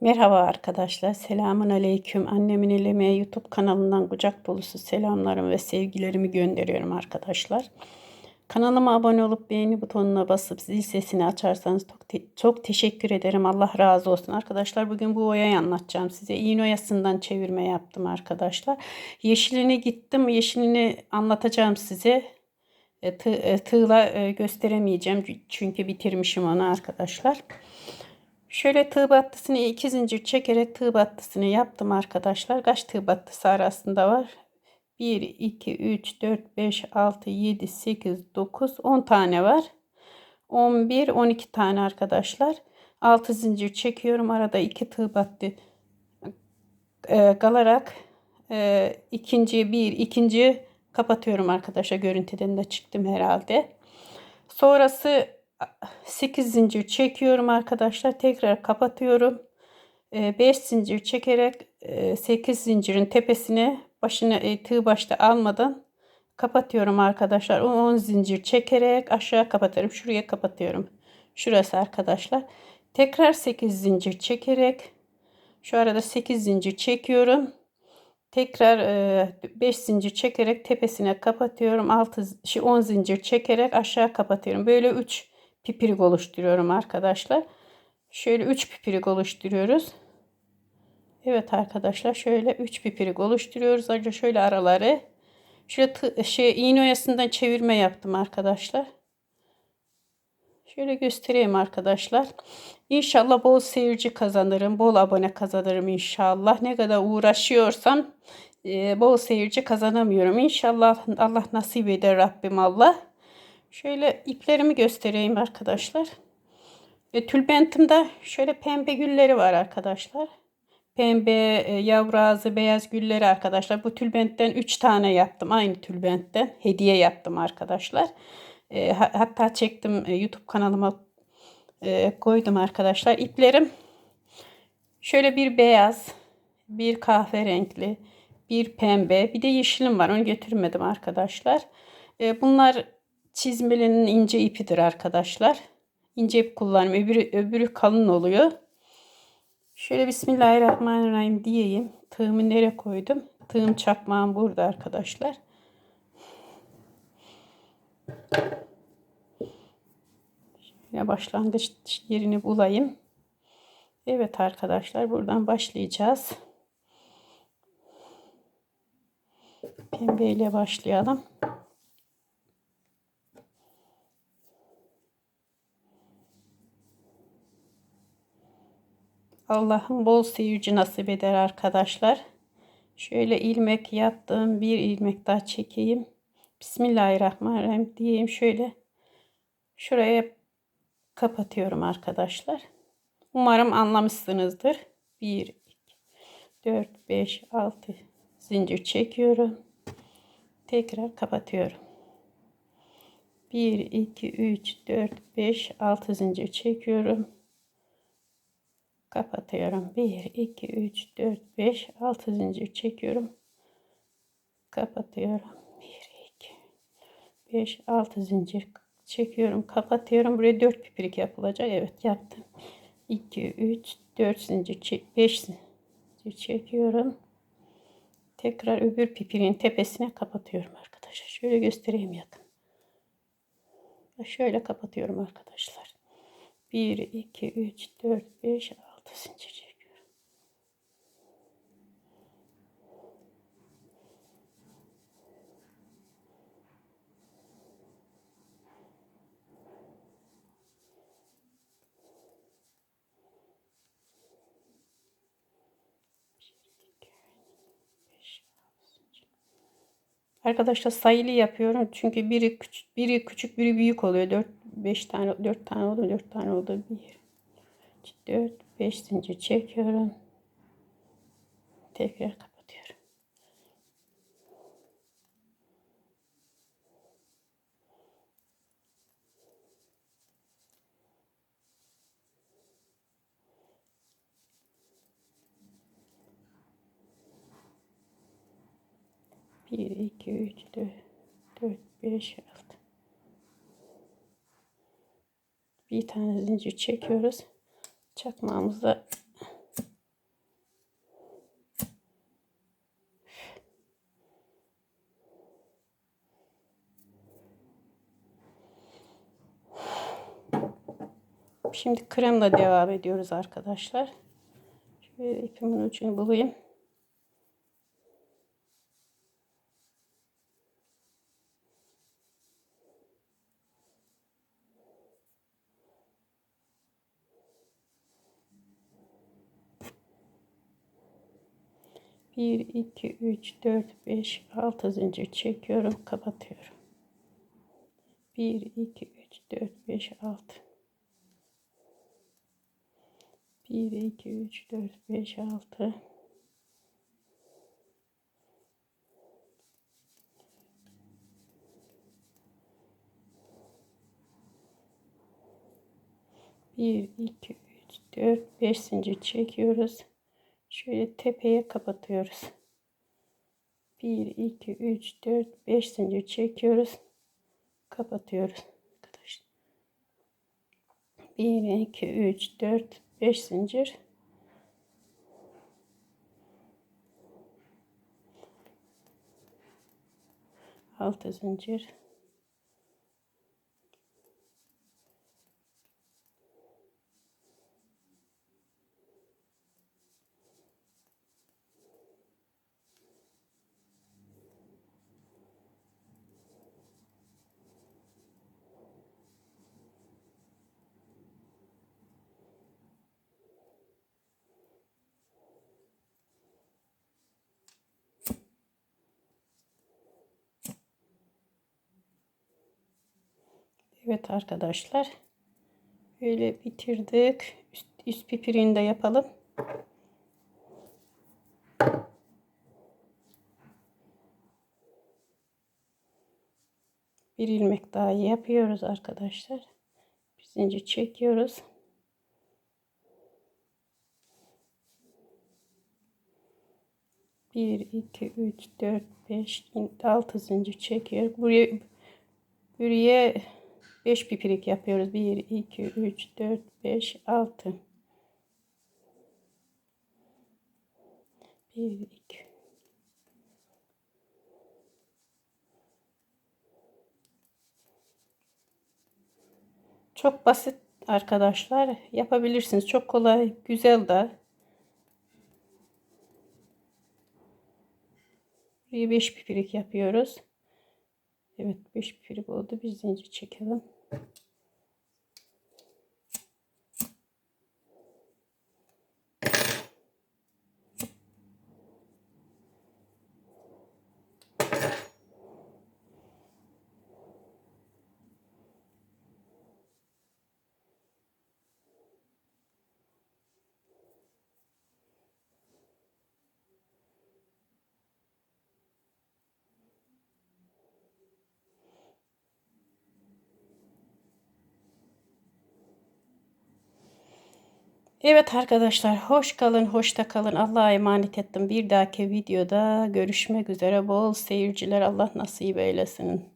Merhaba arkadaşlar. Selamun aleyküm. Annemin elime YouTube kanalından kucak dolusu selamlarım ve sevgilerimi gönderiyorum arkadaşlar. Kanalıma abone olup beğeni butonuna basıp zil sesini açarsanız çok, te çok teşekkür ederim. Allah razı olsun. Arkadaşlar bugün bu oyayı anlatacağım size. İğne oyasından çevirme yaptım arkadaşlar. Yeşilini gittim. Yeşilini anlatacağım size. E, e, tığla e, gösteremeyeceğim çünkü bitirmişim onu arkadaşlar. Şöyle tığ battısını iki zincir çekerek tığ battısını yaptım arkadaşlar. Kaç tığ battısı arasında var? 1, 2, 3, 4, 5, 6, 7, 8, 9, 10 tane var. 11, 12 tane arkadaşlar. 6 zincir çekiyorum. Arada 2 tığ battı e, kalarak e, ikinci bir ikinci kapatıyorum arkadaşlar. Görüntüden de çıktım herhalde. Sonrası 8 zincir çekiyorum arkadaşlar. Tekrar kapatıyorum. 5 ee, zincir çekerek 8 e, zincirin tepesine başını e, tığ başta almadan kapatıyorum arkadaşlar. 10 zincir çekerek aşağı kapatıyorum. Şuraya kapatıyorum. Şurası arkadaşlar. Tekrar 8 zincir çekerek şu arada 8 zincir çekiyorum. Tekrar 5 e, zincir çekerek tepesine kapatıyorum. 6 10 zincir çekerek aşağı kapatıyorum. Böyle 3 pipirik oluşturuyorum arkadaşlar. Şöyle 3 pipirik oluşturuyoruz. Evet arkadaşlar şöyle 3 pipirik oluşturuyoruz. Ayrıca şöyle araları şöyle şey iğne oyasından çevirme yaptım arkadaşlar. Şöyle göstereyim arkadaşlar. İnşallah bol seyirci kazanırım. Bol abone kazanırım inşallah. Ne kadar uğraşıyorsam e, bol seyirci kazanamıyorum. İnşallah Allah nasip eder Rabbim Allah. Şöyle iplerimi göstereyim arkadaşlar. Ve tülbentimde şöyle pembe gülleri var arkadaşlar. Pembe, e, yavru ağzı, beyaz gülleri arkadaşlar. Bu tülbentten 3 tane yaptım. Aynı tülbentten. Hediye yaptım arkadaşlar. E, hatta çektim e, YouTube kanalıma e, koydum arkadaşlar. İplerim şöyle bir beyaz, bir kahverengi, bir pembe, bir de yeşilim var. Onu götürmedim arkadaşlar. E, bunlar çizmelinin ince ipidir arkadaşlar. İnce ip kullanım. Öbürü, öbürü kalın oluyor. Şöyle Bismillahirrahmanirrahim diyeyim. Tığımı nereye koydum? Tığım çakmağım burada arkadaşlar. Şöyle başlangıç yerini bulayım. Evet arkadaşlar buradan başlayacağız. Pembe ile başlayalım. Allah'ım bol seyirci nasip eder arkadaşlar. Şöyle ilmek yaptım. Bir ilmek daha çekeyim. Bismillahirrahmanirrahim diyeyim. Şöyle şuraya kapatıyorum arkadaşlar. Umarım anlamışsınızdır. 1, 2, 4, 5, 6 zincir çekiyorum. Tekrar kapatıyorum. 1, 2, 3, 4, 5, 6 zincir çekiyorum kapatıyorum. 1 2 3 4 5 6 zincir çekiyorum. Kapatıyorum. 1 2 5 6 zincir çekiyorum. Kapatıyorum. Buraya 4 pipirik yapılacak. Evet yaptım. 2 3 4 zincir çek 5 zincir çekiyorum. Tekrar öbür pipirin tepesine kapatıyorum arkadaşlar. Şöyle göstereyim yakın. Şöyle kapatıyorum arkadaşlar. 1 2 3 4 5 6 zincir çekiyorum. Arkadaşlar sayılı yapıyorum. Çünkü biri küçük, biri küçük, biri büyük oluyor. 4 5 tane 4 tane oldu, 4 tane oldu. 1 4 5 zincir çekiyorum. Tekrar kapatıyorum. Bir, iki, üç, dört, dört, beş, altı. Bir tane zincir çekiyoruz Çakmağımızı Şimdi kremle devam ediyoruz arkadaşlar. Şöyle ipimin ucunu bulayım. Bir, iki, üç, dört, beş, altı zincir çekiyorum, kapatıyorum. Bir, iki, üç, dört, beş, altı. Bir, iki, üç, dört, beş, altı. Bir, iki, üç, dört, beş zincir çekiyoruz. Şöyle tepeye kapatıyoruz. 1, 2, 3, 4, 5 zincir çekiyoruz. Kapatıyoruz. Arkadaşlar. 1, 2, 3, 4, 5 zincir. Altı zincir. Evet arkadaşlar. Böyle bitirdik. Üst, üst pipirini de yapalım. Bir ilmek daha yapıyoruz arkadaşlar. Bir zincir çekiyoruz. Bir, iki, üç, dört, beş, altı zincir çekiyor. Buraya buraya 5 pipirik yapıyoruz. 1, 2, 3, 4, 5, 6. 1, 2. Çok basit arkadaşlar. Yapabilirsiniz. Çok kolay, güzel de. Buraya 5 pipirik yapıyoruz. Evet 5 pipirik oldu. Bir zincir çekelim. Thank you. Evet arkadaşlar hoş kalın hoşta kalın. Allah'a emanet ettim. Bir dahaki videoda görüşmek üzere. Bol seyirciler. Allah nasip eylesin.